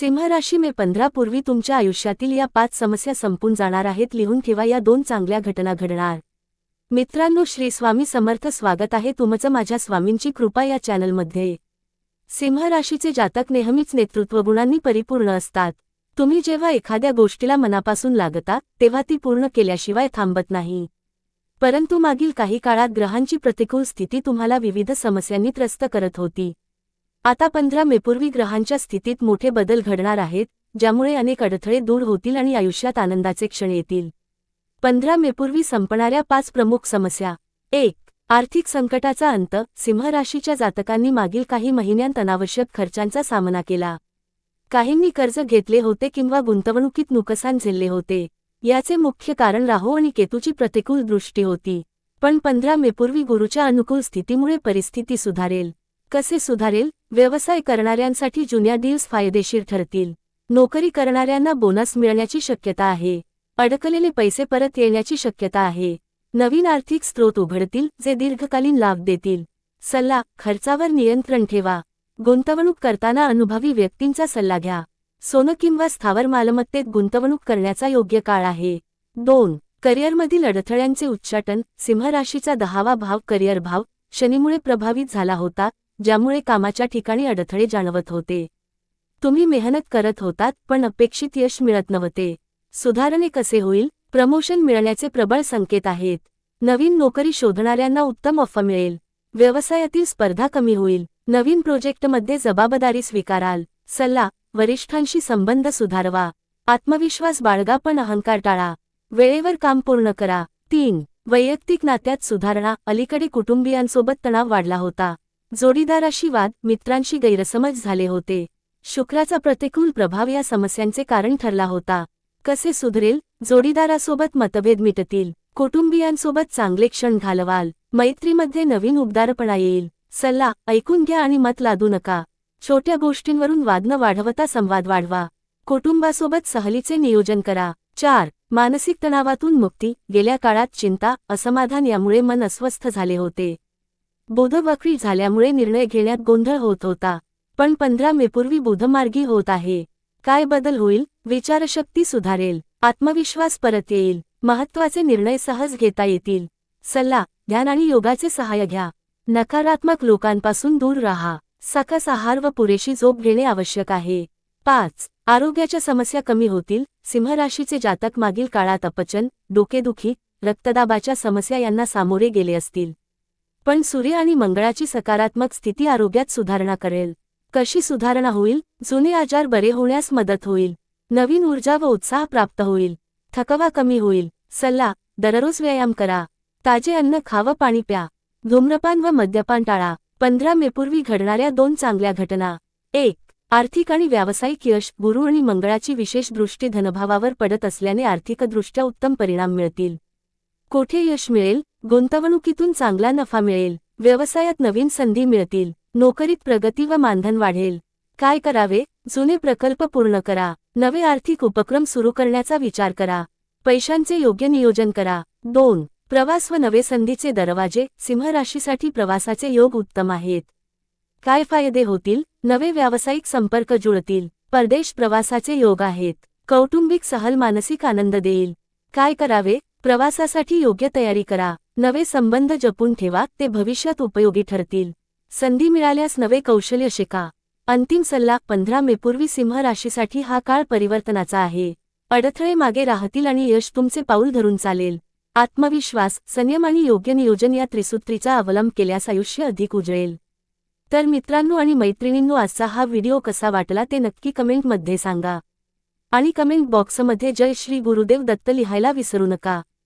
सिंह राशी मे पंधरा पूर्वी तुमच्या आयुष्यातील या पाच समस्या संपून जाणार आहेत लिहून ठेवा या दोन चांगल्या घटना घडणार. मित्रांनो श्री स्वामी समर्थ स्वागत आहे तुमचं माझ्या स्वामींची कृपा या चॅनलमध्ये. सिंह राशीचे जातक नेहमीच नेतृत्वगुणांनी परिपूर्ण असतात. तुम्ही जेव्हा एखाद्या गोष्टीला मनापासून लागता तेव्हा ती पूर्ण केल्याशिवाय थांबत नाही. परंतु मागील काही काळात ग्रहांची प्रतिकूल स्थिती तुम्हाला विविध समस्यांनी त्रस्त करत होती. आता पंधरा मेपूर्वी ग्रहांच्या स्थितीत मोठे बदल घडणार आहेत ज्यामुळे अनेक अडथळे दूर होतील आणि आयुष्यात आनंदाचे क्षण येतील. पंधरा मेपूर्वी संपणाऱ्या पाच प्रमुख समस्या. एक आर्थिक संकटाचा अंत. सिंह राशीच्या जातकांनी मागील काही महिन्यांत अनावश्यक खर्चांचा सामना केला. काहींनी कर्ज घेतले होते किंवा गुंतवणुकीत नुकसान झेलले होते. याचे मुख्य कारण राहू आणि केतूची प्रतिकूल दृष्टी होती. पण पंधरा मेपूर्वी गुरुच्या अनुकूल स्थितीमुळे परिस्थिती सुधारेल. कसे सुधारेल? व्यवसाय करणाऱ्यांसाठी जुन्या डील्स फायदेशीर ठरतील. नोकरी करणाऱ्यांना बोनस मिळण्याची शक्यता आहे. अडकलेले पैसे परत येण्याची शक्यता आहे. नवीन आर्थिक स्रोत उघडतील जे दीर्घकालीन लाभ देतील. सल्ला खर्चावर नियंत्रण ठेवा. गुंतवणूक करताना अनुभवी व्यक्तींचा सल्ला घ्या. सोनं किंवा स्थावर मालमत्तेत गुंतवणूक करण्याचा योग्य काळ आहे. दोन करिअरमधील अडथळ्यांचे उच्चाटन. सिंह राशीचा दहावा भाव करिअर भाव शनीमुळे प्रभावित झाला होता. ज्यामुळे कामाच्या ठिकाणी अडथळे जाणवत होते. तुम्ही मेहनत करत होतात पण अपेक्षित यश मिळत नव्हते. सुधारणे कसे होईल? प्रमोशन मिळण्याचे प्रबळ संकेत आहेत. नवीन नोकरी शोधणाऱ्यांना उत्तम ऑफर मिळेल. व्यवसायातील स्पर्धा कमी होईल. नवीन प्रोजेक्टमध्ये जबाबदारी स्वीकाराल. सल्ला वरिष्ठांशी संबंध सुधारवा. आत्मविश्वास बाळगा पण अहंकार टाळा. वेळेवर काम पूर्ण करा. तीन वैयक्तिक नात्यात सुधारणा. अलीकडे कुटुंबियांसोबत तणाव वाढला होता. जोडीदाराशी वाद मित्रांशी गैरसमज झाले होते. शुक्राचा प्रतिकूल प्रभाव या समस्यांचे कारण ठरला होता. कसे सुधरेल? जोडीदारासोबत मतभेद मिटतील. कुटुंबियांसोबत चांगले क्षण घालवाल. मैत्रीमध्ये नवीन उबदारपणा येईल. सल्ला ऐकून घ्या आणि मत लादू नका. छोट्या गोष्टींवरून वाद न वाढवता संवाद वाढवा. कुटुंबासोबत सहलीचे नियोजन करा. चार मानसिक तणावातून मुक्ती. गेल्या काळात चिंता असमाधान यामुळे मन अस्वस्थ झाले होते. बोधवक्री झाल्यामुळे निर्णय घेण्यात गोंधळ होत होता. पण पंधरा मेपूर्वी बुधमार्गी होत आहे. काय बदल होईल? विचारशक्ती सुधारेल. आत्मविश्वास परत येईल. महत्त्वाचे निर्णय सहज घेता येतील. सल्ला ध्यान आणि योगाचे सहाय्य घ्या. नकारात्मक लोकांपासून दूर राहा. सकस आहार व पुरेशी झोप घेणे आवश्यक आहे. पाच आरोग्याच्या समस्या कमी होतील. सिंहराशीचे जातक मागील काळात अपचन डोकेदुखी रक्तदाबाच्या समस्या यांना सामोरे गेले असतील. पण सूर्य आणि मंगळाची सकारात्मक स्थिती आरोग्यात सुधारणा करेल. कशी सुधारणा होईल? जुने आजार बरे होण्यास मदत होईल. नवीन ऊर्जा व उत्साह प्राप्त होईल. थकवा कमी होईल. सल्ला दररोज व्यायाम करा. ताजे अन्न खावं पाणी प्या. धूम्रपान व मद्यपान टाळा. पंधरा मेपूर्वी घडणाऱ्या दोन चांगल्या घटना. एक आर्थिक आणि व्यावसायिक यश. गुरु आणि मंगळाची विशेष दृष्टी धनभावावर पडत असल्याने आर्थिकदृष्ट्या उत्तम परिणाम मिळतील. कोठे यश मिळेल? गुंतवणुकीतून चांगला नफा मिळेल व्यवसायात नवीन संधी मिळतील नोकरीत प्रगती व मानधन वाढेल. काय करावे? जुने प्रकल्प पूर्ण करा. नवे आर्थिक उपक्रम सुरू करण्याचा विचार करा. पैशांचे योग्य नियोजन करा. दोन प्रवास व नवे संधीचे दरवाजे सिंह राशीसाठी प्रवासाचे योग उत्तम आहेत. काय फायदे होतील? नवे व्यावसायिक संपर्क जुळतील. परदेश प्रवासाचे योग आहेत. कौटुंबिक सहल मानसिक आनंद देईल. काय करावे? प्रवासासाठी योग्य तयारी करा. नवे संबंध जपून ठेवा ते भविष्यात उपयोगी ठरतील. संधी मिळाल्यास नवे कौशल्य शिका. अंतिम सल्ला पंधरा मेपूर्वी सिंह राशीसाठी हा काळ परिवर्तनाचा आहे. अडथळे मागे राहतील आणि यश तुमचे पाऊल धरून चालेल. आत्मविश्वास संयम आणि योग्य नियोजन या त्रिसूत्रीचा अवलंब केल्यास आयुष्य अधिक उजळेल तर मित्रांनो आणि मैत्रिणींनो आजचा हा व्हिडिओ कसा वाटला ते नक्की कमेंटमध्ये सांगा. आणि कमेंट बॉक्समध्ये जय श्री गुरुदेव दत्त लिहायला विसरू नका.